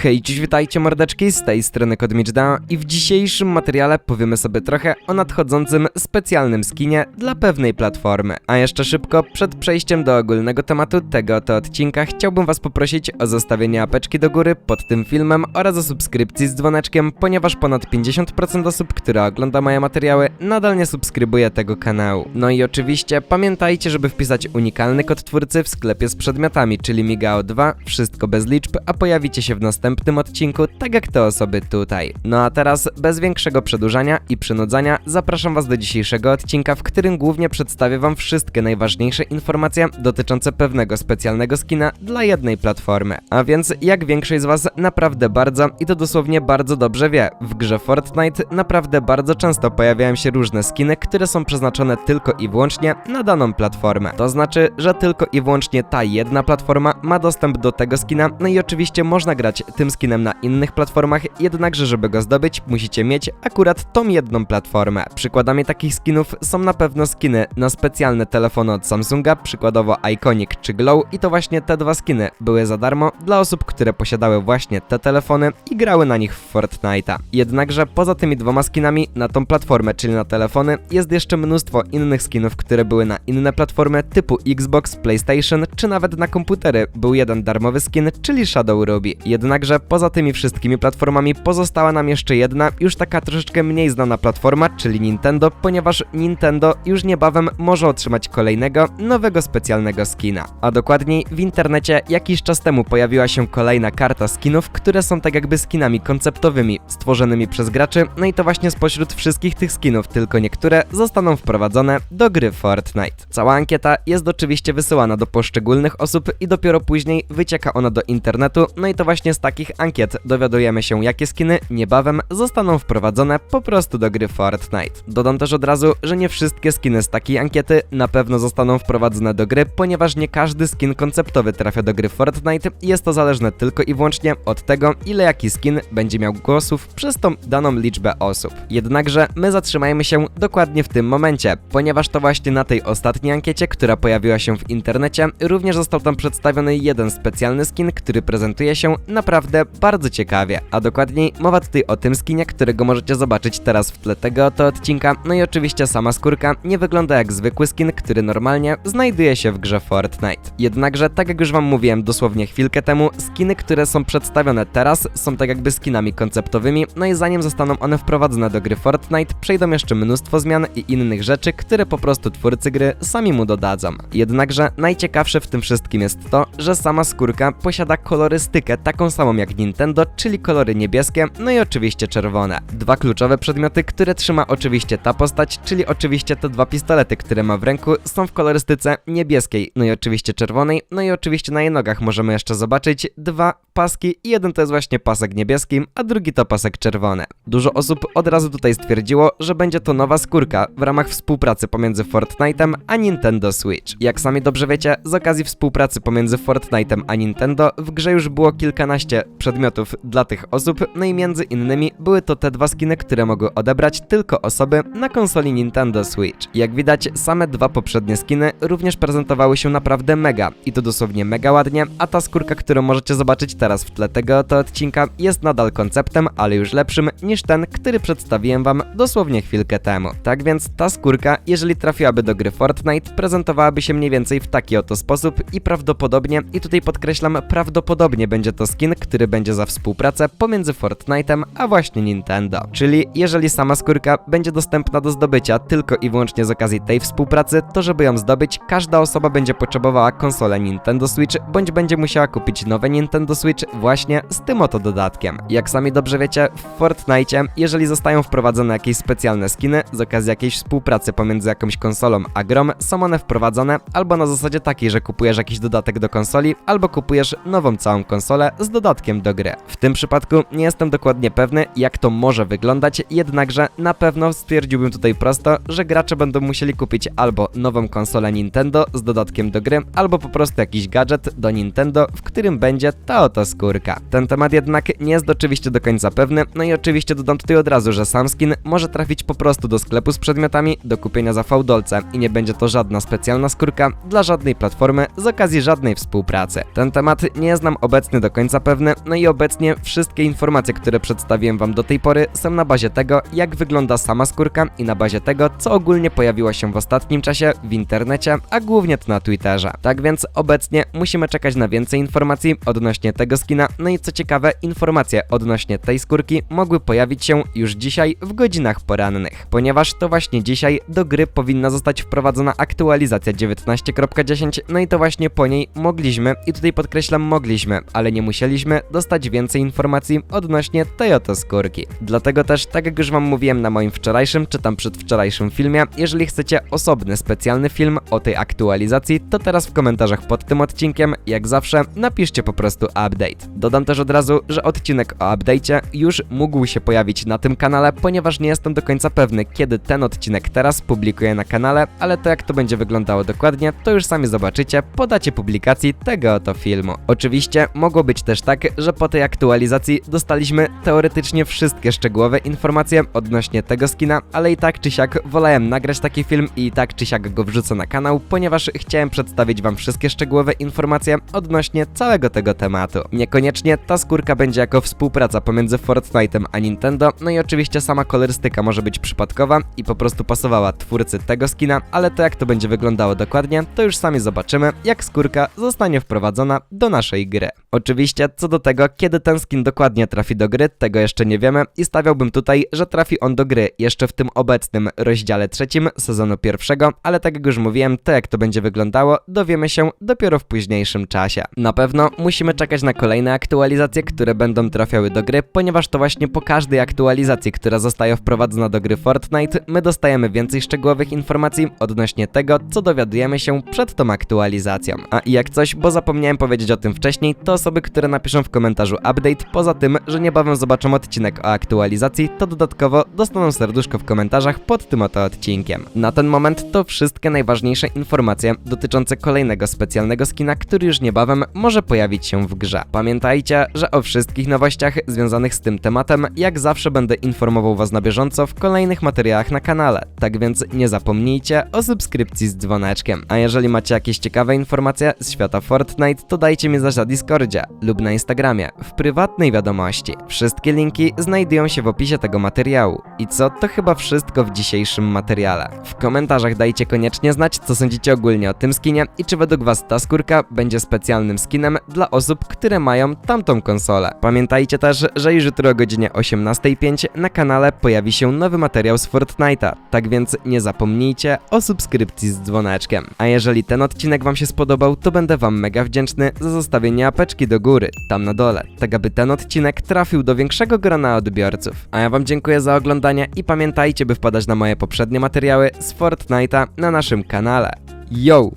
Hej, dziś witajcie mordeczki, z tej strony Kodmiczda i w dzisiejszym materiale powiemy sobie trochę o nadchodzącym specjalnym skinie dla pewnej platformy. A jeszcze szybko, przed przejściem do ogólnego tematu tego oto odcinka, chciałbym was poprosić o zostawienie apeczki do góry pod tym filmem oraz o subskrypcji z dzwoneczkiem, ponieważ ponad 50% osób, które ogląda moje materiały, nadal nie subskrybuje tego kanału. No i oczywiście pamiętajcie, żeby wpisać unikalny kod twórcy w sklepie z przedmiotami, czyli Migao2, wszystko bez liczb, a pojawicie się w następnym odcinku, tak jak te osoby tutaj. No a teraz, bez większego przedłużania i przynudzania, zapraszam was do dzisiejszego odcinka, w którym głównie przedstawię wam wszystkie najważniejsze informacje dotyczące pewnego specjalnego skina dla jednej platformy. A więc, jak większość z was naprawdę bardzo, i to dosłownie bardzo dobrze wie, w grze Fortnite naprawdę bardzo często pojawiają się różne skiny, które są przeznaczone tylko i wyłącznie na daną platformę. To znaczy, że tylko i wyłącznie ta jedna platforma ma dostęp do tego skina, no i oczywiście można grać tym skinem na innych platformach, jednakże żeby go zdobyć, musicie mieć akurat tą jedną platformę. Przykładami takich skinów są na pewno skiny na specjalne telefony od Samsunga, przykładowo Iconic czy Glow i to właśnie te dwa skiny były za darmo dla osób, które posiadały właśnie te telefony i grały na nich w Fortnite'a. Jednakże poza tymi dwoma skinami na tą platformę, czyli na telefony, jest jeszcze mnóstwo innych skinów, które były na inne platformy typu Xbox, PlayStation czy nawet na komputery. Był jeden darmowy skin, czyli Shadow Ruby. Jednakże poza tymi wszystkimi platformami pozostała nam jeszcze jedna, już taka troszeczkę mniej znana platforma, czyli Nintendo, ponieważ Nintendo już niebawem może otrzymać kolejnego, nowego specjalnego skina. A dokładniej w internecie jakiś czas temu pojawiła się kolejna karta skinów, które są tak jakby skinami konceptowymi, stworzonymi przez graczy, no i to właśnie spośród wszystkich tych skinów, tylko niektóre zostaną wprowadzone do gry Fortnite. Cała ankieta jest oczywiście wysyłana do poszczególnych osób i dopiero później wycieka ona do internetu, no i to właśnie z takich ankiet dowiadujemy się, jakie skiny niebawem zostaną wprowadzone po prostu do gry Fortnite. Dodam też od razu, że nie wszystkie skiny z takiej ankiety na pewno zostaną wprowadzone do gry, ponieważ nie każdy skin konceptowy trafia do gry Fortnite i jest to zależne tylko i wyłącznie od tego, ile jaki skin będzie miał głosów przez tą daną liczbę osób. Jednakże my zatrzymajmy się dokładnie w tym momencie, ponieważ to właśnie na tej ostatniej ankiecie, która pojawiła się w internecie, również został tam przedstawiony jeden specjalny skin, który prezentuje się naprawdę bardzo ciekawie. A dokładniej mowa tutaj o tym skinie, którego możecie zobaczyć teraz w tle tego oto odcinka. No i oczywiście sama skórka nie wygląda jak zwykły skin, który normalnie znajduje się w grze Fortnite. Jednakże, tak jak już wam mówiłem dosłownie chwilkę temu, skiny, które są przedstawione teraz, są tak jakby skinami konceptowymi, no i zanim zostaną one wprowadzone do gry Fortnite, przejdą jeszcze mnóstwo zmian i innych rzeczy, które po prostu twórcy gry sami mu dodadzą. Jednakże najciekawsze w tym wszystkim jest to, że sama skórka posiada kolorystykę taką samą jak Nintendo, czyli kolory niebieskie, no i oczywiście czerwone. Dwa kluczowe przedmioty, które trzyma oczywiście ta postać, czyli oczywiście te dwa pistolety, które ma w ręku, są w kolorystyce niebieskiej, no i oczywiście czerwonej, no i oczywiście na jej nogach możemy jeszcze zobaczyć dwa paski jeden to jest właśnie pasek niebieski, a drugi to pasek czerwony. Dużo osób od razu tutaj stwierdziło, że będzie to nowa skórka w ramach współpracy pomiędzy Fortnite'em a Nintendo Switch. Jak sami dobrze wiecie, z okazji współpracy pomiędzy Fortnite'em a Nintendo w grze już było kilkanaście przedmiotów dla tych osób, no i między innymi były to te dwa skiny, które mogły odebrać tylko osoby na konsoli Nintendo Switch. Jak widać, same dwa poprzednie skiny również prezentowały się naprawdę mega i to dosłownie mega ładnie, a ta skórka, którą możecie zobaczyć teraz w tle tego oto odcinka jest nadal konceptem, ale już lepszym niż ten, który przedstawiłem wam dosłownie chwilkę temu. Tak więc ta skórka, jeżeli trafiłaby do gry Fortnite, prezentowałaby się mniej więcej w taki oto sposób i prawdopodobnie, i tutaj podkreślam, prawdopodobnie będzie to skin, który będzie za współpracę pomiędzy Fortnite'em a właśnie Nintendo. Czyli jeżeli sama skórka będzie dostępna do zdobycia tylko i wyłącznie z okazji tej współpracy, to żeby ją zdobyć, każda osoba będzie potrzebowała konsolę Nintendo Switch, bądź będzie musiała kupić nowe Nintendo Switch właśnie z tym oto dodatkiem. Jak sami dobrze wiecie, w Fortnite, jeżeli zostają wprowadzone jakieś specjalne skiny z okazji jakiejś współpracy pomiędzy jakąś konsolą a grom, są one wprowadzone albo na zasadzie takiej, że kupujesz jakiś dodatek do konsoli, albo kupujesz nową całą konsolę z dodatkiem do gry. W tym przypadku nie jestem dokładnie pewny, jak to może wyglądać, jednakże na pewno stwierdziłbym tutaj prosto, że gracze będą musieli kupić albo nową konsolę Nintendo z dodatkiem do gry, albo po prostu jakiś gadżet do Nintendo, w którym będzie ta oto skórka. Ten temat jednak nie jest oczywiście do końca pewny, no i oczywiście dodam tutaj od razu, że sam skin może trafić po prostu do sklepu z przedmiotami do kupienia za fałdolce i nie będzie to żadna specjalna skórka dla żadnej platformy z okazji żadnej współpracy. Ten temat nie jest nam obecny do końca pewny, no i obecnie wszystkie informacje, które przedstawiłem wam do tej pory są na bazie tego, jak wygląda sama skórka i na bazie tego, co ogólnie pojawiło się w ostatnim czasie w internecie, a głównie to na Twitterze. Tak więc obecnie musimy czekać na więcej informacji odnośnie tego skina, no i co ciekawe, informacje odnośnie tej skórki mogły pojawić się już dzisiaj w godzinach porannych, ponieważ to właśnie dzisiaj do gry powinna zostać wprowadzona aktualizacja 19.10, no i to właśnie po niej mogliśmy, i tutaj podkreślam mogliśmy, ale nie musieliśmy dostać więcej informacji odnośnie tej oto skórki. Dlatego też, tak jak już wam mówiłem na moim wczorajszym czy tam przedwczorajszym filmie, jeżeli chcecie osobny specjalny film o tej aktualizacji, to teraz w komentarzach pod tym odcinkiem, jak zawsze, napiszcie po prostu update. Dodam też od razu, że odcinek o update'cie już mógł się pojawić na tym kanale, ponieważ nie jestem do końca pewny, kiedy ten odcinek teraz publikuję na kanale, ale to jak to będzie wyglądało dokładnie, to już sami zobaczycie po dacie publikacji tego oto filmu. Oczywiście mogło być też tak, że po tej aktualizacji dostaliśmy teoretycznie wszystkie szczegółowe informacje odnośnie tego skina, ale i tak czy siak wolałem nagrać taki film i tak czy siak go wrzucę na kanał, ponieważ chciałem przedstawić wam wszystkie szczegółowe informacje odnośnie całego tego tematu. Niekoniecznie ta skórka będzie jako współpraca pomiędzy Fortnite'em a Nintendo, no i oczywiście sama kolorystyka może być przypadkowa i po prostu pasowała twórcy tego skina, ale to jak to będzie wyglądało dokładnie, to już sami zobaczymy, jak skórka zostanie wprowadzona do naszej gry. Oczywiście, co do tego, kiedy ten skin dokładnie trafi do gry, tego jeszcze nie wiemy i stawiałbym tutaj, że trafi on do gry jeszcze w tym obecnym rozdziale trzecim sezonu pierwszego, ale tak jak już mówiłem, to jak to będzie wyglądało, dowiemy się dopiero w późniejszym czasie. Na pewno musimy czekać na kolejne aktualizacje, które będą trafiały do gry, ponieważ to właśnie po każdej aktualizacji, która zostaje wprowadzona do gry Fortnite, my dostajemy więcej szczegółowych informacji odnośnie tego, co dowiadujemy się przed tą aktualizacją. A i jak coś, bo zapomniałem powiedzieć o tym wcześniej, to osoby, które napiszą w komentarzu update, poza tym, że niebawem zobaczą odcinek o aktualizacji, to dodatkowo dostaną serduszko w komentarzach pod tym oto odcinkiem. Na ten moment to wszystkie najważniejsze informacje dotyczące kolejnego specjalnego skina, który już niebawem może pojawić się w grze. Pamiętajcie, że o wszystkich nowościach związanych z tym tematem, jak zawsze będę informował was na bieżąco w kolejnych materiałach na kanale, tak więc nie zapomnijcie o subskrypcji z dzwoneczkiem. A jeżeli macie jakieś ciekawe informacje z świata Fortnite, to dajcie mi znać na Discordzie lub na Instagramie w prywatnej wiadomości. Wszystkie linki znajdują się w opisie tego materiału. I co, to chyba wszystko w dzisiejszym materiale. W komentarzach dajcie koniecznie znać, co sądzicie ogólnie o tym skinie i czy według was ta skórka będzie specjalnym skinem dla osób, które mają tamtą konsolę. Pamiętajcie też, że już jutro o godzinie 18.05 na kanale pojawi się nowy materiał z Fortnite'a, tak więc nie zapomnijcie o subskrypcji z dzwoneczkiem. A jeżeli ten odcinek wam się spodobał, to będę wam mega wdzięczny za zostawienie apeczki do góry, tam na dole, tak aby ten odcinek trafił do większego grona odbiorców. A ja wam dziękuję za oglądanie i pamiętajcie, by wpadać na moje poprzednie materiały z Fortnite'a na naszym kanale. Yo!